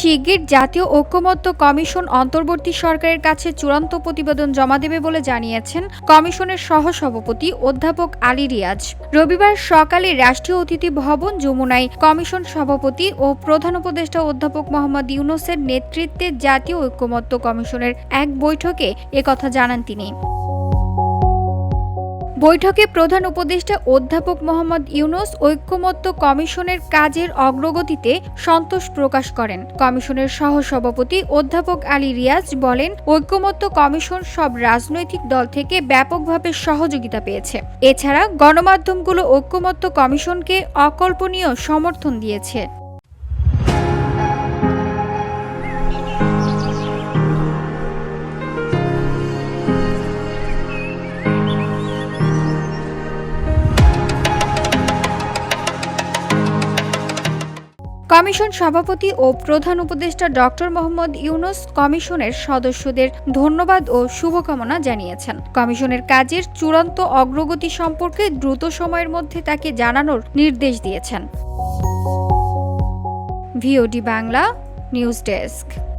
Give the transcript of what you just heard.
শিগগির জাতীয় ঐক্যমত্য কমিশন অন্তর্বর্তী সরকারের কাছে চূড়ান্ত প্রতিবেদন জমা দেবে বলে জানিয়েছেন কমিশনের সহসভাপতি অধ্যাপক আলী রিয়াজ। রবিবার সকালে রাষ্ট্রীয় অতিথি ভবন যমুনায় কমিশন সভাপতি ও প্রধান উপদেষ্টা অধ্যাপক মোহাম্মদ ইউনুসের নেতৃত্বে জাতীয় ঐক্যমত্য কমিশনের এক বৈঠকে একথা জানান তিনি। বৈঠকে প্রধান উপদেষ্টা অধ্যাপক মোহাম্মদ ইউনুস ঐক্যমত্য কমিশনের কাজের অগ্রগতিতে সন্তোষ প্রকাশ করেন। কমিশনের সহসভাপতি অধ্যাপক আলী রিয়াজ বলেন, ঐক্যমত্য কমিশন সব রাজনৈতিক দল থেকে ব্যাপকভাবে সহযোগিতা পেয়েছে। এছাড়া গণমাধ্যমগুলো ঐক্যমত্য কমিশনকে অকল্পনীয় সমর্থন দিয়েছে। কমিশন সভাপতি ও প্রধান উপদেষ্টা ডক্টর মোহাম্মদ ইউনুস কমিশনের সদস্যদের ধন্যবাদ ও শুভকামনা জানিয়েছেন। কমিশনের কাজের চূড়ান্ত অগ্রগতি সম্পর্কে দ্রুত সময়ের মধ্যে তাকে জানানোর নির্দেশ দিয়েছেন। VOD Bangla, news desk.